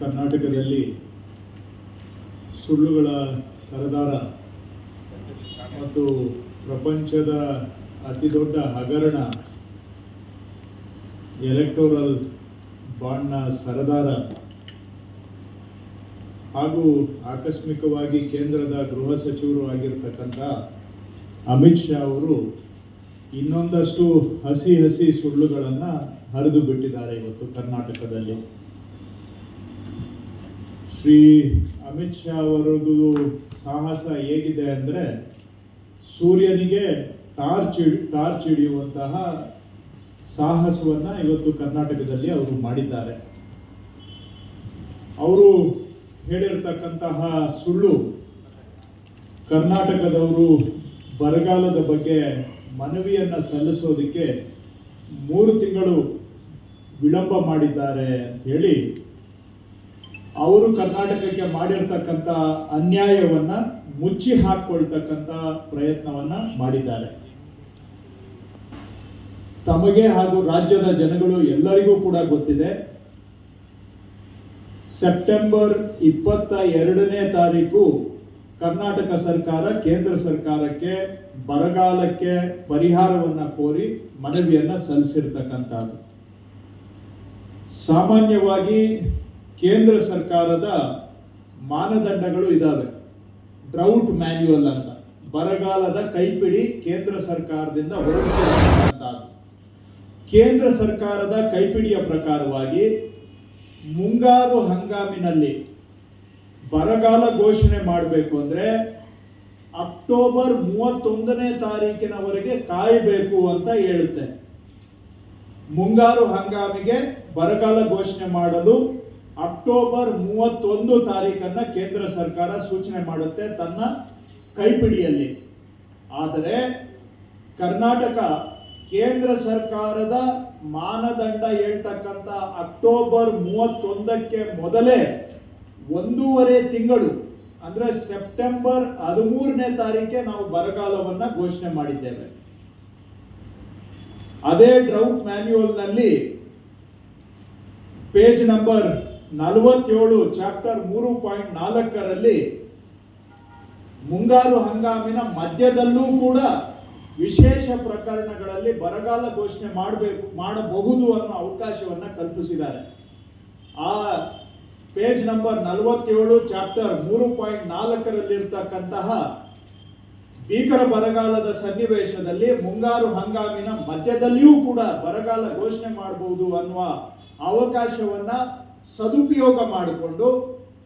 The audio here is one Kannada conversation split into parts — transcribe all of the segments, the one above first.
ಕರ್ನಾಟಕದಲ್ಲಿ ಸುಳ್ಳುಗಳ ಸರದಾರ ಮತ್ತು ಪ್ರಪಂಚದ ಅತಿ ದೊಡ್ಡ ಹಗರಣ ಎಲೆಕ್ಟೋರಲ್ ಬಾಂಡ್ನ ಸರದಾರ ಹಾಗೂ ಆಕಸ್ಮಿಕವಾಗಿ ಕೇಂದ್ರದ ಗೃಹ ಸಚಿವರು ಆಗಿರ್ತಕ್ಕಂಥ ಅಮಿತ್ ಶಾ ಅವರು ಇನ್ನೊಂದಷ್ಟು ಹಸಿ ಹಸಿ ಸುಳ್ಳುಗಳನ್ನು ಹರಿದು ಬಿಟ್ಟಿದ್ದಾರೆ ಇವತ್ತು ಕರ್ನಾಟಕದಲ್ಲಿ. ಶ್ರೀ ಅಮಿತ್ ಶಾ ಅವರದು ಸಾಹಸ ಹೇಗಿದೆ ಅಂದರೆ ಸೂರ್ಯನಿಗೆ ಟಾರ್ಚ್ ಟಾರ್ಚ್ ಹಿಡಿಯುವಂತಹ ಸಾಹಸವನ್ನು ಇವತ್ತು ಕರ್ನಾಟಕದಲ್ಲಿ ಅವರು ಮಾಡಿದ್ದಾರೆ. ಅವರು ಹೇಳಿರ್ತಕ್ಕಂತಹ ಸುಳ್ಳು ಕರ್ನಾಟಕದವರು ಬರಗಾಲದ ಬಗ್ಗೆ ಮನವಿಯನ್ನು ಸಲ್ಲಿಸೋದಕ್ಕೆ ಮೂರು ತಿಂಗಳು ವಿಳಂಬ ಮಾಡಿದ್ದಾರೆ ಅಂತ ಹೇಳಿ ಅವರು ಕರ್ನಾಟಕಕ್ಕೆ ಮಾಡಿರ್ತಕ್ಕಂಥ ಅನ್ಯಾಯವನ್ನ ಮುಚ್ಚಿ ಹಾಕ್ಕೊಳ್ತಕ್ಕಂಥ ಪ್ರಯತ್ನವನ್ನ ಮಾಡಿದ್ದಾರೆ. ತಮಗೆ ಹಾಗೂ ರಾಜ್ಯದ ಜನಗಳು ಎಲ್ಲರಿಗೂ ಕೂಡ ಗೊತ್ತಿದೆ. ಸೆಪ್ಟೆಂಬರ್ ಇಪ್ಪತ್ತ ಎರಡನೇ ತಾರೀಕು ಕರ್ನಾಟಕ ಸರ್ಕಾರ ಕೇಂದ್ರ ಸರ್ಕಾರಕ್ಕೆ ಬರಗಾಲಕ್ಕೆ ಪರಿಹಾರವನ್ನ ಕೋರಿ ಮನವಿಯನ್ನು ಸಲ್ಲಿಸಿರ್ತಕ್ಕಂಥದ್ದು. ಸಾಮಾನ್ಯವಾಗಿ ಕೇಂದ್ರ ಸರ್ಕಾರದ ಮಾನದಂಡಗಳು ಇದ್ದಾವೆ ಡ್ರೌಟ್ ಮ್ಯಾನ್ಯುವಲ್ ಅಂತ. ಬರಗಾಲದ ಕೈಪಿಡಿ ಕೇಂದ್ರ ಸರ್ಕಾರದಿಂದ ಹೊರಡಿಸಿರ್ತಕ್ಕಂಥದ್ದು ಕೇಂದ್ರ ಸರ್ಕಾರದ ಕೈಪಿಡಿಯ ಪ್ರಕಾರವಾಗಿ ಮುಂಗಾರು ಹಂಗಾಮಿನಲ್ಲಿ ಬರಗಾಲ ಘೋಷಣೆ ಮಾಡಬೇಕು ಅಂದರೆ ಅಕ್ಟೋಬರ್ ಮೂವತ್ತೊಂದನೇ ತಾರೀಕಿನವರೆಗೆ ಕಾಯಬೇಕು ಅಂತ ಹೇಳುತ್ತೆ. ಮುಂಗಾರು ಹಂಗಾಮಿಗೆ ಬರಗಾಲ ಘೋಷಣೆ ಮಾಡಲು ಅಕ್ಟೋಬರ್ ಮೂವತ್ತೊಂದು ತಾರೀಕನ್ನ ಕೇಂದ್ರ ಸರ್ಕಾರ ಸೂಚನೆ ಮಾಡುತ್ತೆ ತನ್ನ ಕೈಪಿಡಿಯಲ್ಲಿ. ಆದರೆ ಕರ್ನಾಟಕ ಕೇಂದ್ರ ಸರ್ಕಾರದ ಮಾನದಂಡ ಹೇಳ್ತಕ್ಕಂಥ ಅಕ್ಟೋಬರ್ ಮೂವತ್ತೊಂದಕ್ಕೆ ಮೊದಲೇ ಒಂದೂವರೆ ತಿಂಗಳು, ಅಂದ್ರೆ ಸೆಪ್ಟೆಂಬರ್ ಹದಿಮೂರನೇ ತಾರೀಕೆ ನಾವು ಬರಗಾಲವನ್ನು ಘೋಷಣೆ ಮಾಡಿದ್ದೇವೆ. ಅದೇ ಡ್ರೌಟ್ ಮ್ಯಾನ್ಯುವಲ್ನಲ್ಲಿ ಪೇಜ್ ನಂಬರ್ ನಲವತ್ತೇಳು ಚಾಪ್ಟರ್ ಮೂರು ಪಾಯಿಂಟ್ ನಾಲ್ಕರಲ್ಲಿ ಮುಂಗಾರು ಹಂಗಾಮಿನ ಮಧ್ಯದಲ್ಲೂ ಕೂಡ ವಿಶೇಷ ಪ್ರಕರಣಗಳಲ್ಲಿ ಬರಗಾಲ ಘೋಷಣೆ ಮಾಡಬೇಕು, ಮಾಡಬಹುದು ಅನ್ನೋ ಅವಕಾಶವನ್ನ ಕಲ್ಪಿಸಿದ್ದಾರೆ. ಆ ಪೇಜ್ ನಂಬರ್ ನಲವತ್ತೇಳು ಚಾಪ್ಟರ್ ಮೂರು ಪಾಯಿಂಟ್ ನಾಲ್ಕರಲ್ಲಿರ್ತಕ್ಕಂತಹ ಭೀಕರ ಬರಗಾಲದ ಸನ್ನಿವೇಶದಲ್ಲಿ ಮುಂಗಾರು ಹಂಗಾಮಿನ ಮಧ್ಯದಲ್ಲಿಯೂ ಕೂಡ ಬರಗಾಲ ಘೋಷಣೆ ಮಾಡಬಹುದು ಅನ್ನುವ ಅವಕಾಶವನ್ನ ಸದುಪಯೋಗ ಮಾಡಿಕೊಂಡು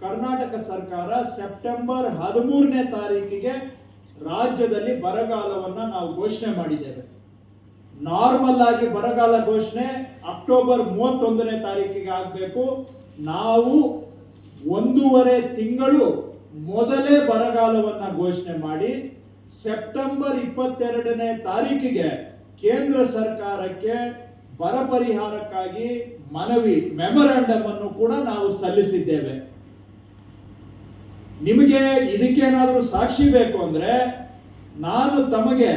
ಕರ್ನಾಟಕ ಸರ್ಕಾರ ಸೆಪ್ಟೆಂಬರ್ ಹದಿಮೂರನೇ ತಾರೀಕಿಗೆ ರಾಜ್ಯದಲ್ಲಿ ಬರಗಾಲವನ್ನ ನಾವು ಘೋಷಣೆ ಮಾಡಿದ್ದೇವೆ. ನಾರ್ಮಲ್ ಆಗಿ ಬರಗಾಲ ಘೋಷಣೆ ಅಕ್ಟೋಬರ್ ಮೂವತ್ತೊಂದನೇ ತಾರೀಕಿಗೆ ಆಗಬೇಕು. ನಾವು ಒಂದೂವರೆ ತಿಂಗಳು ಮೊದಲೇ ಬರಗಾಲವನ್ನ ಘೋಷಣೆ ಮಾಡಿ ಸೆಪ್ಟೆಂಬರ್ ಇಪ್ಪತ್ತೆರಡನೇ ತಾರೀಕಿಗೆ ಕೇಂದ್ರ ಸರ್ಕಾರಕ್ಕೆ ಬರ ಪರಿಹಾರಕ್ಕಾಗಿ ಮನವಿ ಮೆಮೊರಾಂಡಮ್ ಅನ್ನು ಕೂಡ ನಾವು ಸಲ್ಲಿಸಿದ್ದೇವೆ. ನಿಮಗೆ ಇದಕ್ಕೇನಾದರೂ ಸಾಕ್ಷಿ ಬೇಕು ಅಂದ್ರೆ ನಾನು ತಮಗೆ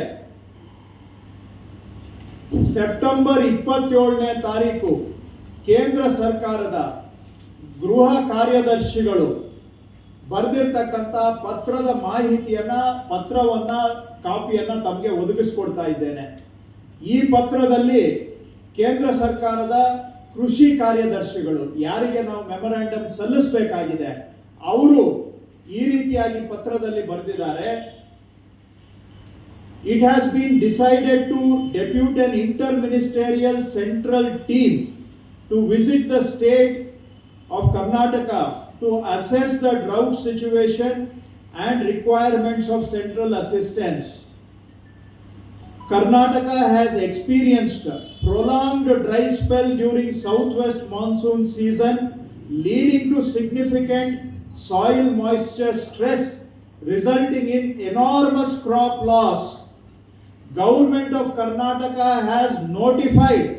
ಸೆಪ್ಟೆಂಬರ್ ಇಪ್ಪತ್ತೇಳನೇ ತಾರೀಕು ಕೇಂದ್ರ ಸರ್ಕಾರದ ಗೃಹ ಕಾರ್ಯದರ್ಶಿಗಳು ಬರೆದಿರ್ತಕ್ಕಂಥ ಪತ್ರದ ಮಾಹಿತಿಯನ್ನ, ಪತ್ರವನ್ನ, ಕಾಪಿಯನ್ನ ತಮಗೆ ಒದಗಿಸ್ಕೊಡ್ತಾ ಇದ್ದೇನೆ. ಈ ಪತ್ರದಲ್ಲಿ ಕೇಂದ್ರ ಸರ್ಕಾರದ ಕೃಷಿ ಕಾರ್ಯದರ್ಶಿಗಳು, ಯಾರಿಗೆ ನಾವು ಮೆಮೊರಾಂಡಮ್ ಸಲ್ಲಿಸಬೇಕಾಗಿದೆ, ಅವರು ಈ ರೀತಿಯಾಗಿ ಪತ್ರದಲ್ಲಿ ಬರೆದಿದ್ದಾರೆ. It has been decided to depute an inter ministerial central team to visit the state of Karnataka to assess the drought situation and requirements of central assistance Karnataka has experienced prolonged dry spell during southwest monsoon season leading to significant soil moisture stress resulting in enormous crop loss. Government of Karnataka has notified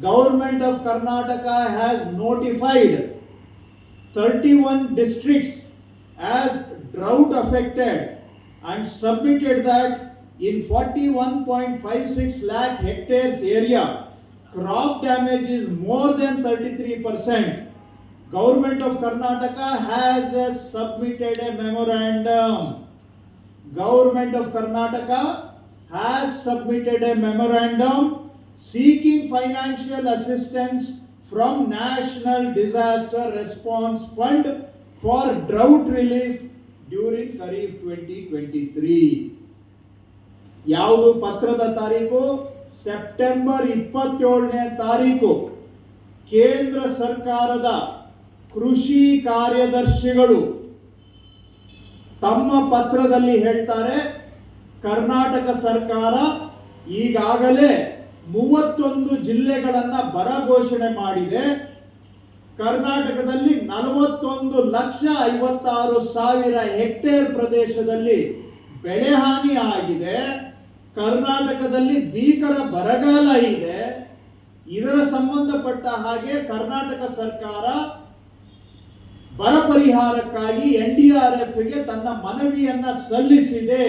Government of Karnataka has notified 31 districts as drought affected and submitted that in 41.56 lakh hectares area, crop damage is more than 33%. Government of Karnataka has uh, submitted a memorandum. Government of Karnataka has submitted a memorandum seeking financial assistance from National Disaster Response Fund for drought relief during Kharif 2023. ಯಾವುದು ಪತ್ರದ ತಾರೀಕು? ಸೆಪ್ಟೆಂಬರ್ ಇಪ್ಪತ್ತೇಳನೇ ತಾರೀಕು. ಕೇಂದ್ರ ಸರ್ಕಾರದ ಕೃಷಿ ಕಾರ್ಯದರ್ಶಿಗಳು ತಮ್ಮ ಪತ್ರದಲ್ಲಿ ಹೇಳ್ತಾರೆ, ಕರ್ನಾಟಕ ಸರ್ಕಾರ ಈಗಾಗಲೇ ಮೂವತ್ತೊಂದು ಜಿಲ್ಲೆಗಳನ್ನು ಬರ ಘೋಷಣೆ ಮಾಡಿದೆ. ಕರ್ನಾಟಕದಲ್ಲಿ ನಲವತ್ತೊಂದು ಲಕ್ಷ ಐವತ್ತಾರು ಸಾವಿರ ಹೆಕ್ಟೇರ್ ಪ್ರದೇಶದಲ್ಲಿ ಬೆಳೆ ಹಾನಿ ಆಗಿದೆ. ಕರ್ನಾಟಕದಲ್ಲಿ ಭೀಕರ ಬರಗಾಲ ಇದೆ. ಇದರ ಸಂಬಂಧಪಟ್ಟ ಹಾಗೆ ಕರ್ನಾಟಕ ಸರ್ಕಾರ ಬರ ಪರಿಹಾರಕ್ಕಾಗಿ ಎನ್ ಡಿ ಆರ್ ಎಫ್ಗೆ ತನ್ನ ಮನವಿಯನ್ನ ಸಲ್ಲಿಸಿದೆ.